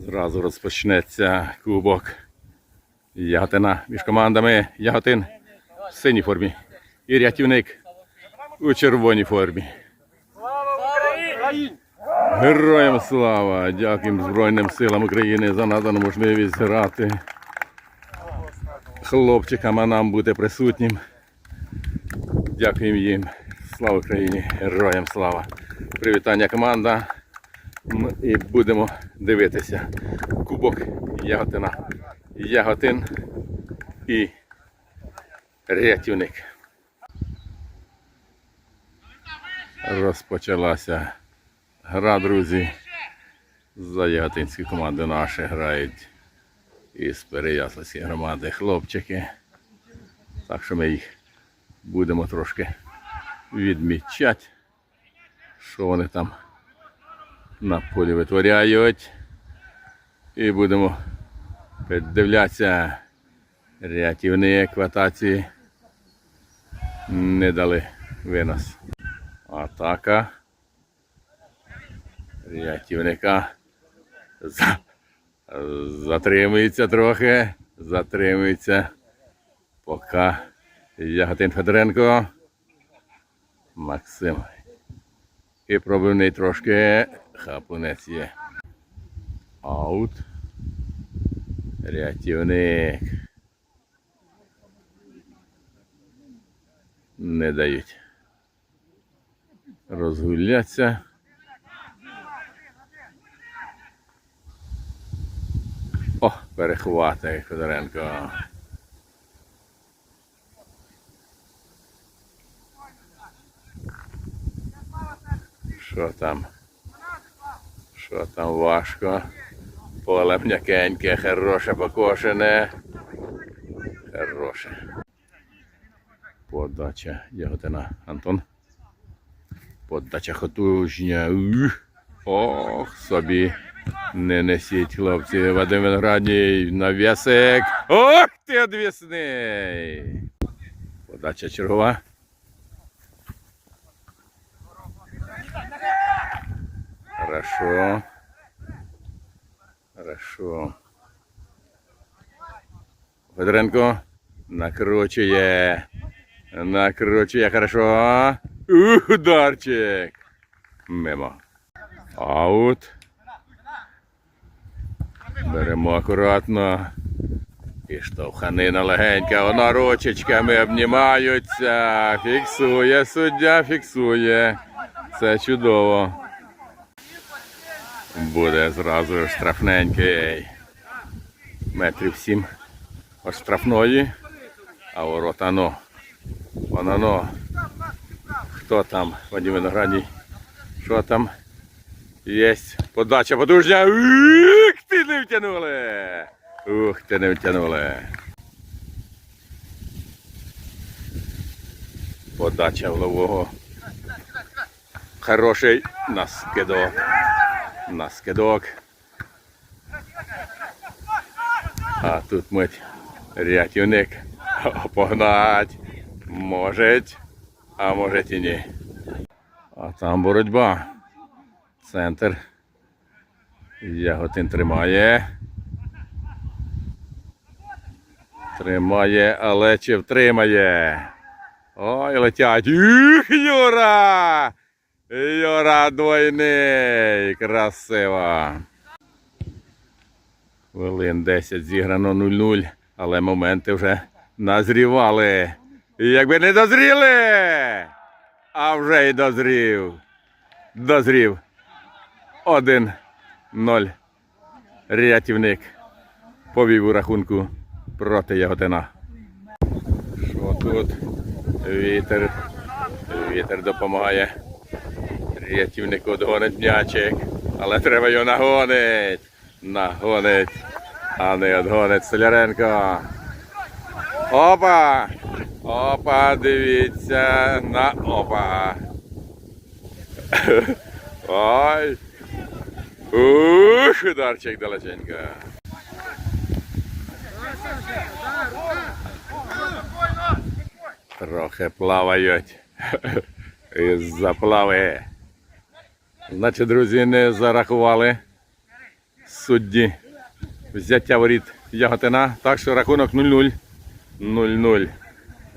Зразу розпочнеться кубок Яготина між командами Яготин в синій формі і рятівник у червоній формі. Героям слава! Дякуємо Збройним силам України за надану можливість грати хлопчикам, а нам бути присутнім. Дякуємо їм. Слава Україні! Героям слава! Привітання команда. І будемо дивитися. Кубок Яготина. Яготин і рятівник. Розпочалася гра, друзі. За яготинські команди наші грають із Переяславської громади хлопчики. Так що ми їх будемо трошки відмічати, що вони там на полі витворяють. І будемо піддивлятися рятівник в. Не дали винос. Атака. Рятівника. За... Затримується трохи. Затримується. Поки Яготин Федоренко. Максим. І пробивний трошки. Хапунець. Аут. Рятівник. Не дають. Розгуляться. О, перехватує Федоренко. Що там? Що там важко? Поле м'якеньке, хороше покошене. Хороше. Подача Яготина. Антон. Подача хотужня. Ох, собі. Не несіть, хлопці. Вадим Виноградній. Навісик. Ох ти одвісний. Подача чергова. Хорошо. Хорошо. Федоренко накручує. Накручує хорошо. Ух, ударчик. Мимо. Аут. Беремо акуратно. І штовханина легенька, вона ручечками обнімаються. Фіксує, суддя фіксує. Це чудово. Буде зразу штрафненький. Метрів сім від штрафної. А ворота ну. Воно ну. Хто там? Вадим Виноградній. Що там? Єсть. Подача подужня. Ух, ти не втягнули. Ух, ти не втягнули. Подача влового. Хороший наскидок. Наскидок. А тут мить рятівник. Погнать. Можеть, а може і ні. А там боротьба. Центр. Яготин тримає. Тримає, але чи втримає? Ой, летять. Ух, Юра! Юра двойний. Красиво. Хвилин 10 зіграно 0-0, але моменти вже назрівали. І Якби не дозріли, а вже й дозрів. Дозрів. 1-0. Рятівник повів у рахунку проти Яготина. Що тут? Вітер. Вітер допомагає. Рятівнику догонить м'ячик. Але треба його нагонить. Нагонить. А не відгонить Соляренко. Опа! Опа, дивіться на опа. Ой. Ух, ударчик далеченько. Трохи плавають. Із заплави. Значить, друзі, не зарахували судді взяття воріт Яготина. Так що рахунок 0-0. 0-0.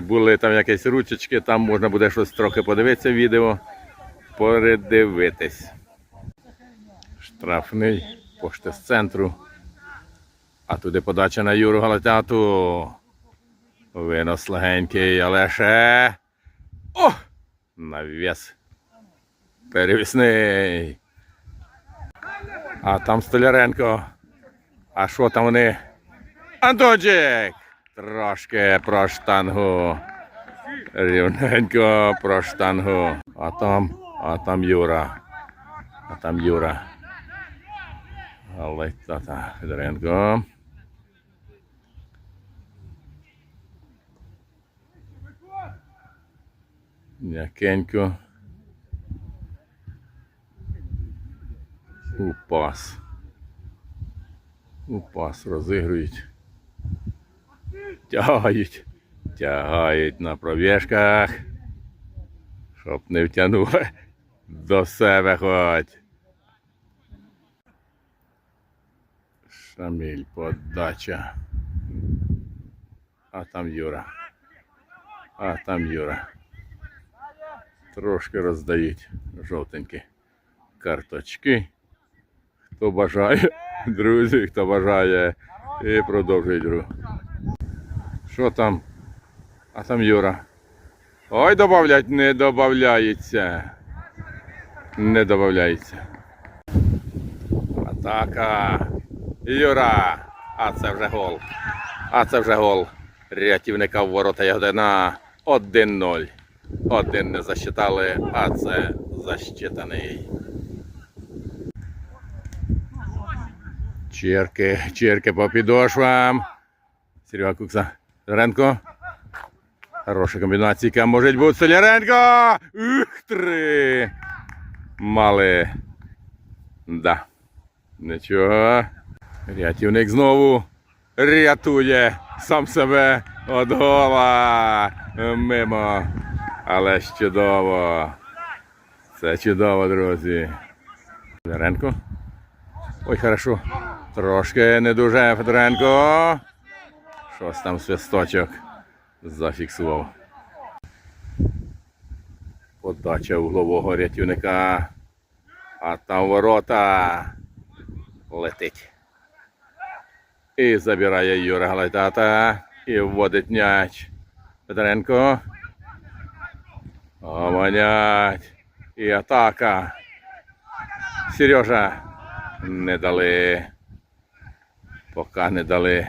Були там якісь ручечки, там можна буде щось трохи подивитися відео. Передивитись. Штрафний пошти з центру. А туди подача на Юру Галатяту. Винос легенький, але ще. О! Навіс. Перевісний. А там Столяренко. А що там вони? Антончик! Трошки про штангу. Рівненько про штангу. А там, а там Юра. А там Юра. Але тата Федоренко. М'якенько. Упас. Упас розігрують. Тягають. Тягають на пробіжках. Щоб не втягнули до себе хоть. Шаміль подача. А там Юра. А там Юра. Трошки роздають жовтенькі карточки. Хто бажає, друзі, хто бажає, і продовжують гру. Що там? А там Юра. Ой, добавлять, не додається. Не додається. Атака. Юра. А це вже гол. А це вже гол. Рятівника в ворота Ягодина. 1-0. Один не засчитали, а це засчитаний. Черки, черки по підошвам. Серега Кукса. Ренко. Хороша комбінація може бути Соляренко. Ух, три. Мали. Да. Нічого. Рятівник знову рятує сам себе від гола. Мимо. Але ж чудово. Це чудово, друзі. Федоренко. Ой, хорошо. Трошки не дуже Федоренко. Щось там свисточок зафіксував. Подача углового рятівника. А там ворота летить. І забирає Юра Галайтата. І вводить м'яч. Федоренко. Оманять. І атака. Сережа. Не дали. Поки не дали.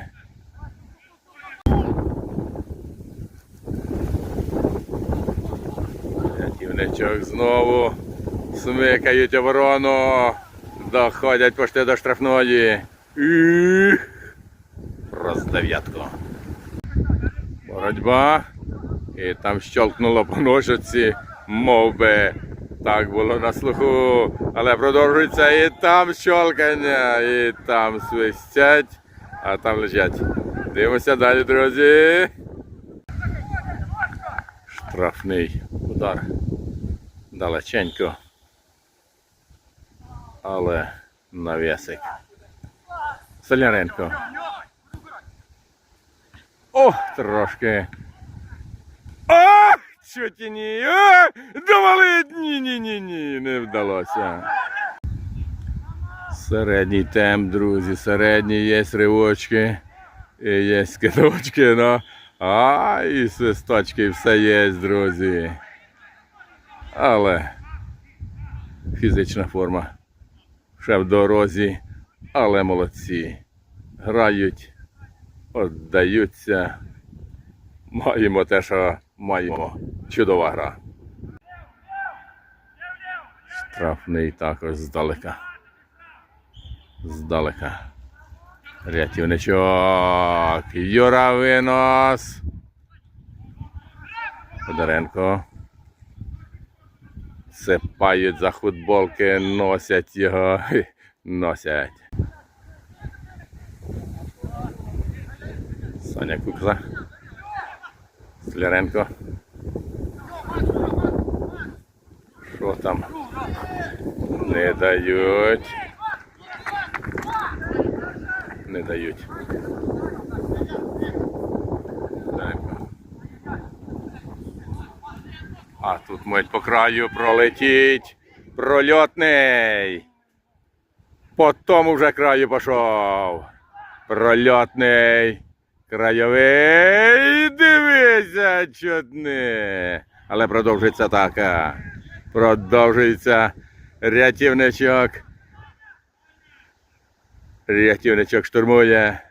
Рятівничок знову смикають оборону. Доходять пошти до штрафної. І... Боротьба. І там щелкнуло по ножиці, мов би так було на слуху. Але продовжується і там щелкання, і там свистять, а там лежать. Дивимося далі, друзі. Штрафний удар. Далеченько. Але навісик. Соляренко. О, трошки. Чуть ні. Довали! Ні, ні, ні, ні, не вдалося. Середній темп, друзі, середній є ривочки, і є скидочки, ну. А, і свисточки, все є, друзі. Але фізична форма ще в дорозі, але молодці. Грають, віддаються. Маємо те, що маємо. Чудова гра. Штрафний також здалека. Здалека. Рятівничок. Юра винос. Федоренко. Сипають за футболки, носять його. Носять. Саня Кукза. Сляренко. Що там? Не дають. Не дають. А тут мить по краю пролетіть. Прольотний. По тому вже краю пішов. Прольотний. Крайовий. Дивися, чудне. Але продовжується атака. Продовжується рятівничок. Рятівничок штурмує.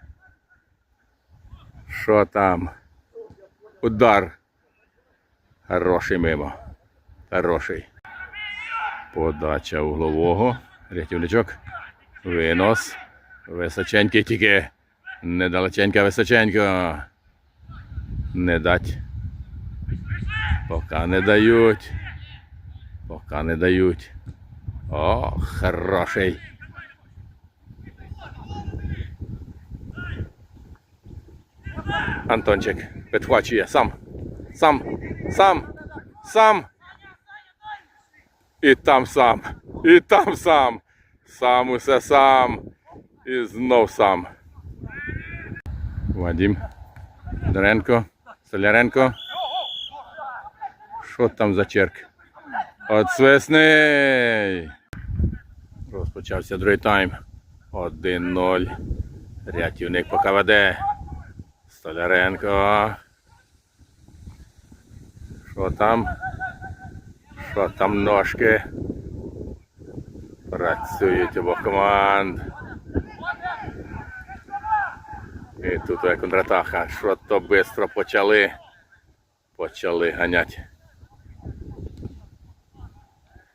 Що там? Удар. Хороший мимо. Хороший. Подача углового. Рятівничок. Винос. Височенький тільки. Недалеченько, височенько. Не дать. Поки не дають. Поки не дають. О, хороший. Антончик підхвачує сам. Сам. Сам. Сам. І там сам. І там сам. Сам усе сам. І знов сам. Вадим. Доренко. Соляренко. Що там за черк? Оцвесний. Розпочався другий тайм. 1-0. Рятівник поки веде. Столяренко. Що там? Що там ножки? Працюють обох команд. І тут є контратака. Що то швидко почали. Почали ганяти.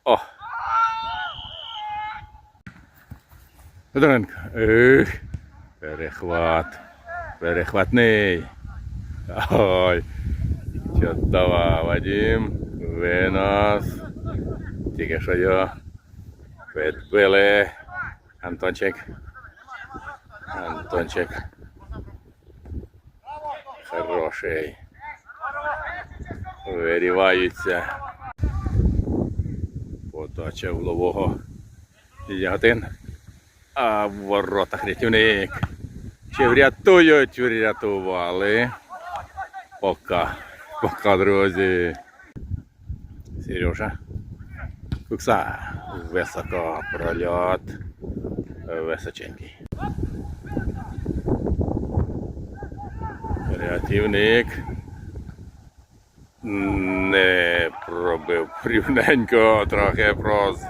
О! Федоренко. Ех, перехват. Перехватний. Ой. Чудово, Вадим. Винос. Тільки що його підбили. Антончик. Антончик. Хороший. Виріваються. Подача углового. Яготин. А в воротах рятівник. Чи врятують, врятували. Пока. Пока, друзі. Сережа. Кукса. Високо прольот. Височенький. Рятівник. Не пробив рівненько, трохи проз.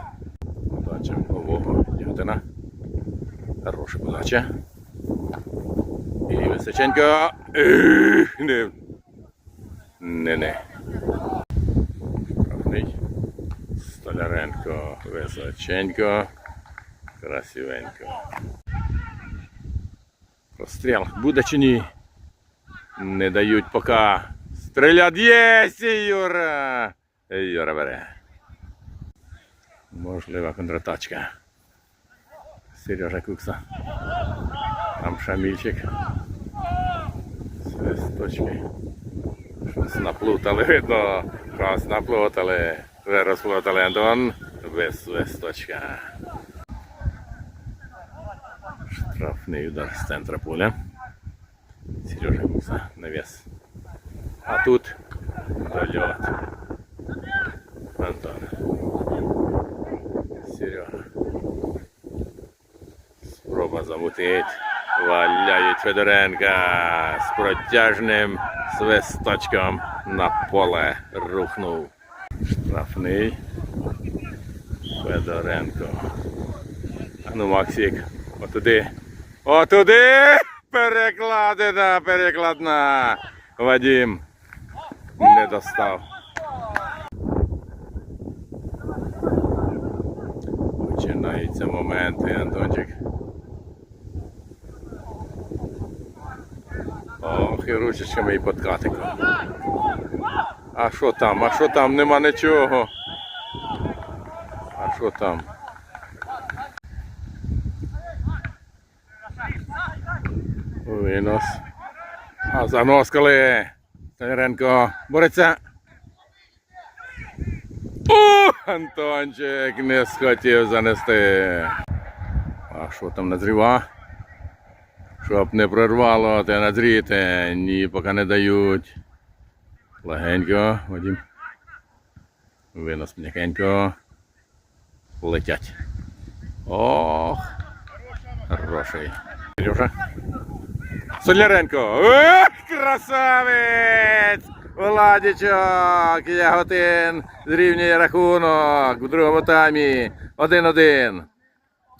Подача нового Яготина. Хороша подача. І височенько. Не. Не, не. Штрафний. Столяренко. Височенько. Красивенько. Простріл буде чи ні? Не дають поки. Стрілять єсть, Юра! Юра бере. Можлива контратачка. Сережа Кукса. Там Шамільчик. Свисточки. Щось наплутали, видно. Щось наплутали. Вже розплутали Антон. Без свисточка. Штрафний удар з центра поля. Сережа Кукса навес. А тут дольот. Антон. Серега. Спроба замутить. Валяють Федоренка з протяжним свисточком на поле рухнув. Штрафний. Федоренко. А ну, Максик, отуди. Отуди! Перекладина, перекладна. Вадим не достав. Починаються моменти, Антончик. Ох, і ручечками і подкатиком. А що там? А що там? Нема нічого. А що там? Винос. А заноскали. Стеренко бореться. О, Антончик не схотів занести. А що там назріва? Щоб не прорвало, те надріте, ні, поки не дають. Легенько, Вадим. Винос м'якенько. Летять. Ох. Хороший. Сережа. Соляренко. Ох, красавець! Владічок! Яготин зрівнює рахунок в другому таймі. Один-один.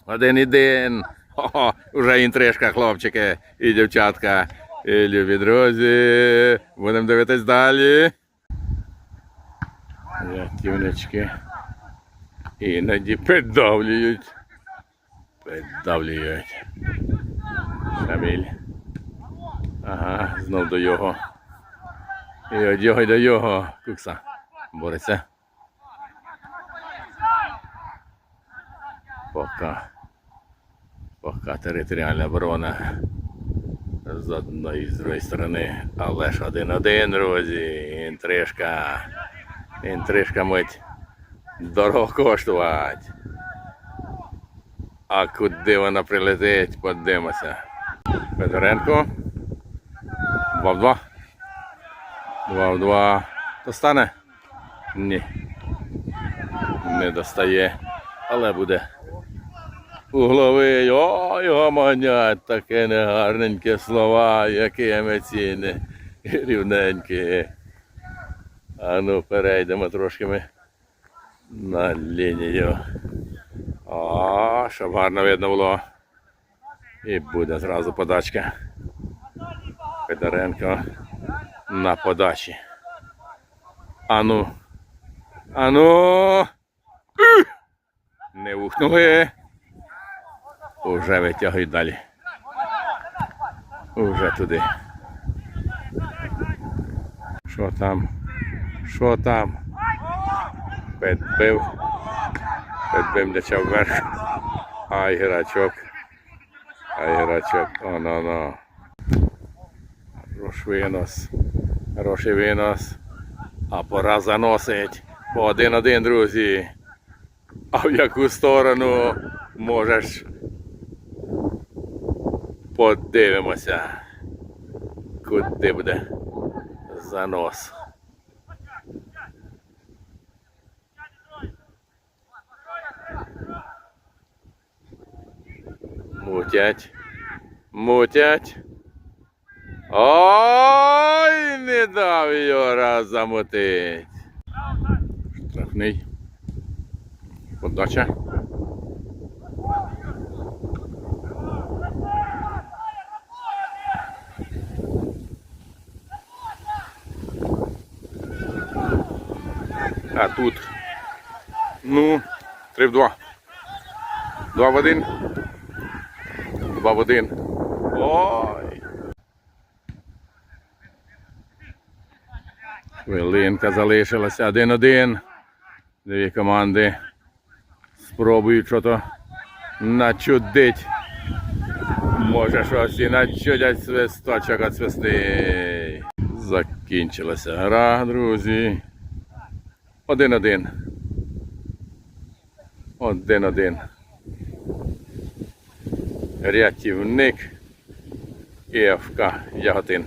Один-один. Хо-хо, уже інтрижка, хлопчики і дівчатка. І любі друзі. Будемо дивитись далі. Рятівнички. Іноді піддавлюють. Піддавлюють. Шаміль. Ага, знов до його. І від його й до його. Кукса. Бореться. Пока. Пока територіальна оборона з одної і з другої сторони. Але ж один-один, друзі. Інтрижка. Інтрижка мить дорого коштувати. А куди вона прилетить, подивимося. Федоренко. Два в два. Два в два. Достане? Ні. Не достає. Але буде. Угловий. Ой, гомонять, таке негарненьке слова, які емоційні, рівненькі. А ну, перейдемо трошки ми на лінію. О, щоб гарно видно було. І буде зразу подачка. Федоренко на подачі. Ану. Ану. Не ухнули. Уже витягують далі. Уже туди. Що там? Що там? Підбив. Підбив м'яча вверх. Ай, грачок. Ай, грачок. О, ну, ну. Хороший винос. Хороший винос. А пора заносить. По один-один, друзі. А в яку сторону можеш подивимося. Куди буде занос. Мутять. Мутять. Ой, не дав його раз замутить. Штрафний. Подача. А тут. Ну, три в два. Два в один. Два в один. Ой. Хвилинка залишилася. Один-один. Дві команди спробують що-то начудить. Може щось і начудять свисточок от свисти. Закінчилася гра, друзі. Один-один. Один-один. Рятівник ІФК Яготин.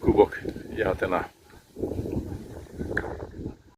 Кубок Яготина.